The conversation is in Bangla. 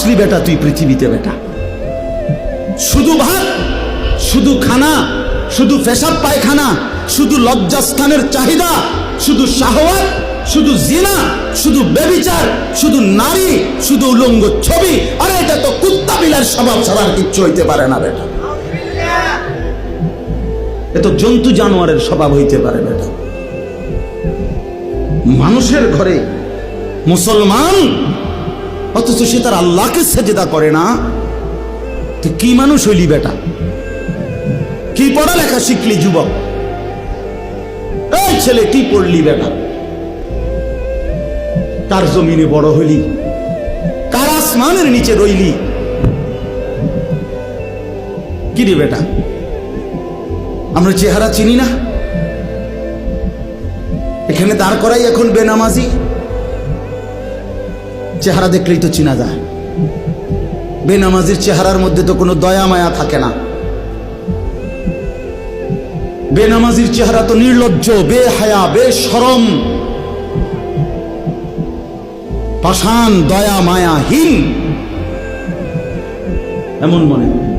আসলি বেটা তুই পৃথিবীতে বেটা। শুধু ভাত, শুধু খানা, শুধু পেশাব পায়খানা, শুধু লজ্জাস্থানের চাহিদা, শুধু শাহওয়াত, শুধু জিনা, শুধু বেবিচার, শুধু নারী, শুধু উলঙ্গ ছবি। আরে এটা তো কুত্তা বিলার স্বভাব ছাড়া আর কিচ্ছু হইতে পারে না বেটা। এ তো জন্তু জানোয়ারের স্বভাব হইতে পারে বেটা। মানুষের ঘরে মুসলমান অথচ সে তার আল্লাহকে সেজেদা করে না। তুই কি মানুষ হইলি বেটা? কি পড়ালেখা শিখলি যুবক? এই ছেলে কি পড়লি বেটা? কার জমিনে বড় হইলি। কার আসমানের নিচে রইলি। কি রে বেটা? আমরা চেহারা চিনি না? এখানে দাঁড় করাই এখন বেনামাজি। চেহারা দেখলেই তো চিনা যায়। বেনামাজির চেহারার মধ্যে তো কোনো দয়া মায়া থাকে না। বেনামাজির চেহারা তো নির্লজ্জ বে হায়া বে বেসরম পাষাণ দয়া মায়া হীন এমন মনে হয়।